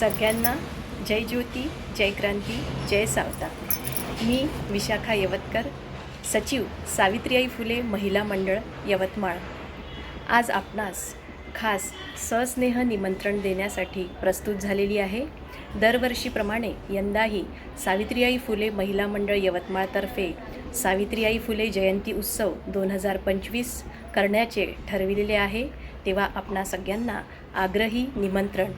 सगळ्यांना जय ज्योती जय क्रांती जय सावता. मी विशाखा यवतकर सचिव सावित्रीबाई फुले महिला मंडळ यवतमाळ. आज आपणास खास सस्नेह निमंत्रण देण्यासाठी प्रस्तुत झालेली आहे. दरवर्षीप्रमाणे यंदाही सावित्रीबाई फुले महिला मंडळ यवतमाळतर्फे सावित्रीबाई फुले जयंती उत्सव दोन हजार पंचवीस करण्याचे ठरविलेले आहे. तेव्हा आपणा सगळ्यांना आग्रही निमंत्रण.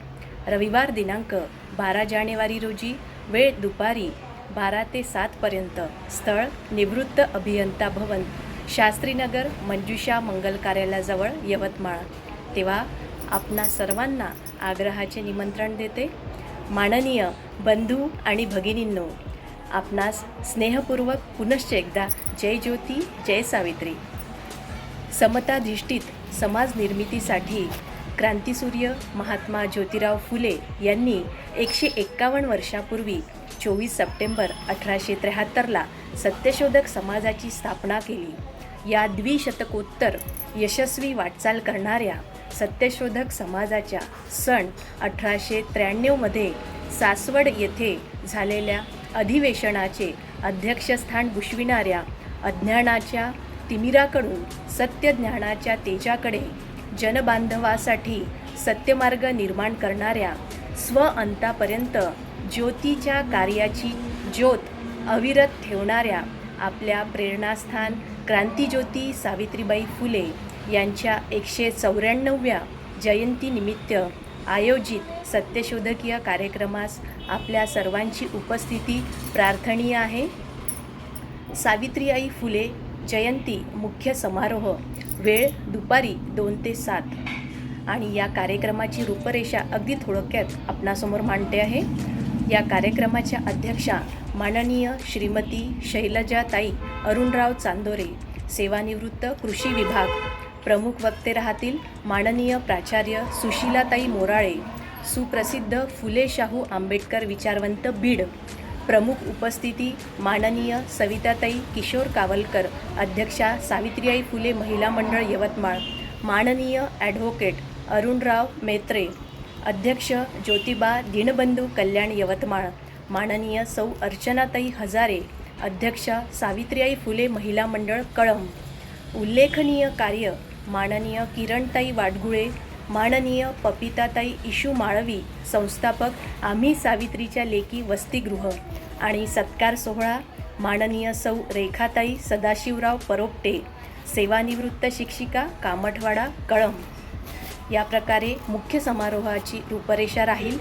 रविवार दिनांक बारा जानेवारी रोजी वेळ दुपारी बारा ते सातपर्यंत स्थळ निवृत्त अभियंता भवन शास्त्रीनगर मंजुषा मंगल कार्यालयाजवळ यवतमाळ. तेव्हा आपणा सर्वांना आग्रहाचे निमंत्रण देते. माननीय बंधू आणि भगिनींनो आपणास स्नेहपूर्वक पुनश्च एकदा जय ज्योती जय सावित्री. समताधिष्ठित समाज निर्मितीसाठी क्रांतीसूर्य महात्मा ज्योतिराव फुले यांनी एकशे एक्कावन्न वर्षापूर्वी चोवीस सप्टेंबर अठराशे त्र्याहत्तरला सत्यशोधक समाजाची स्थापना केली. या द्विशतकोत्तर यशस्वी वाटचाल करणाऱ्या सत्यशोधक समाजाच्या सण अठराशे त्र्याण्णवमध्ये सासवड येथे झालेल्या अधिवेशनाचे अध्यक्षस्थान भूषविणाऱ्या अज्ञानाच्या तिमिराकडून सत्यज्ञानाच्या तेजाकडे जनबांधवासाठी सत्यमार्ग निर्माण करणाऱ्या स्व अंतापर्यंत ज्योतीच्या कार्याची ज्योत अविरत ठेवणाऱ्या आपल्या प्रेरणास्थान क्रांतीज्योती सावित्रीबाई फुले यांच्या एकशे चौऱ्याण्णव्या जयंतीनिमित्त आयोजित सत्यशोधकीय कार्यक्रमास आपल्या सर्वांची उपस्थिती प्रार्थनीय आहे. सावित्रीबाई फुले जयंती मुख्य समारोह वेळ दुपारी दोन ते सात. आणि या कार्यक्रमाची रूपरेषा अगदी थोडक्यात आपणासमोर मांडते आहे. या कार्यक्रमाच्या अध्यक्षा माननीय श्रीमती शैलजाताई अरुणराव चांदोरे सेवानिवृत्त कृषी विभाग. प्रमुख वक्ते राहतील माननीय प्राचार्य सुशीलाताई मोराळे सुप्रसिद्ध फुले शाहू आंबेडकर विचारवंत बीड. प्रमुख उपस्थिती माननीय सविताताई किशोर कावलकर अध्यक्षा सावित्रीबाई फुले महिला मंडळ यवतमाळ माननीय ॲडव्होकेट अरुणराव मेत्रे अध्यक्ष ज्योतिबा दीनबंधू कल्याण यवतमाळ माननीय सौ अर्चनाताई हजारे अध्यक्ष सावित्रीबाई फुले महिला मंडळ कळंब. उल्लेखनीय कार्य माननीय किरणताई वाडगुळे माननीय पपिताताई इशू माळवी संस्थापक आम्ही सावित्रीच्या लेकी वसतिगृह आणि सत्कार सोहळा माननीय सौ रेखाताई सदाशिवराव परोपटे सेवानिवृत्त शिक्षिका कामठवाडा कळंब. या प्रकारे मुख्य समारोहाची रूपरेषा राहील.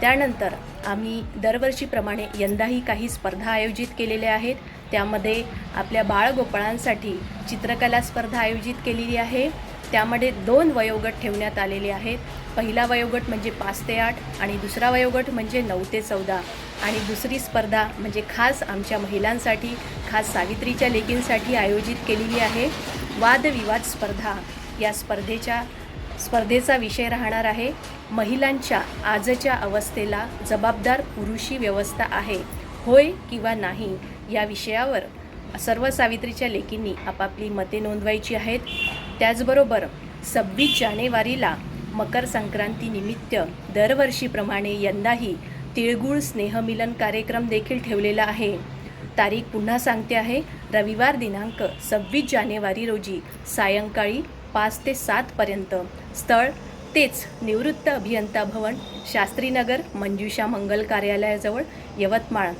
त्यानंतर आम्ही दरवर्षीप्रमाणे यंदाही काही स्पर्धा आयोजित केलेल्या आहेत. त्यामध्ये आपल्या बाळगोपाळांसाठी चित्रकला स्पर्धा आयोजित केलेली आहे. त्यामध्ये दोन वयोगट ठेवण्यात आलेले आहेत. पहिला वयोगट म्हणजे पाच ते आठ आणि दुसरा वयोगट म्हणजे नऊ ते चौदा. आणि दुसरी स्पर्धा म्हणजे खास आमच्या महिलांसाठी खास सावित्रीच्या लेकींसाठी आयोजित केलेली आहे. वादविवाद स्पर्धा. या स्पर्धेच्या स्पर्धेचा विषय राहणार आहे. महिलांच्या आजच्या अवस्थेला जबाबदार पुरुषी व्यवस्था आहे. होय किंवा नाही या विषयावर सर्व सावित्रीच्या लेकींनी आपापली मते नोंदवायची आहेत. त्याचबरोबर सव्वीस जानेवारीला मकर संक्रांतीनिमित्त दरवर्षीप्रमाणे यंदाही तिळगुळ स्नेहमिलन कार्यक्रम देखील ठेवलेला आहे. तारीख पुन्हा सांगते आहे रविवार दिनांक सव्वीस जानेवारी रोजी सायंकाळी पाच ते सातपर्यंत स्थळ तेच निवृत्त अभियंता भवन शास्त्रीनगर मंजुषा मंगल कार्यालयाजवळ यवतमाळ.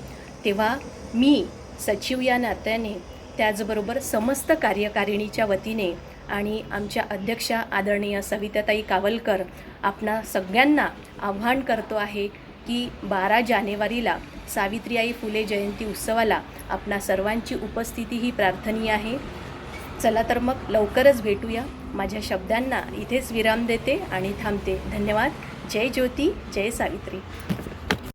तेव्हा मी सचिव या नात्याने त्याचबरोबर समस्त कार्यकारिणीच्या वतीने आणि आमच्या अध्यक्षा आदरणीय सविताताई कावलकर आपणा सगळ्यांना आव्हान करतो आहे की बारा जानेवारीला सावित्रीबाई फुले जयंती उत्सवाला आपणा सर्वांची उपस्थिती ही प्रार्थनीय आहे. चला तर मग लवकरच भेटूया. माझ्या शब्दांना इथेच विराम देते आणि थांबते. धन्यवाद. जय ज्योती. जय सावित्री.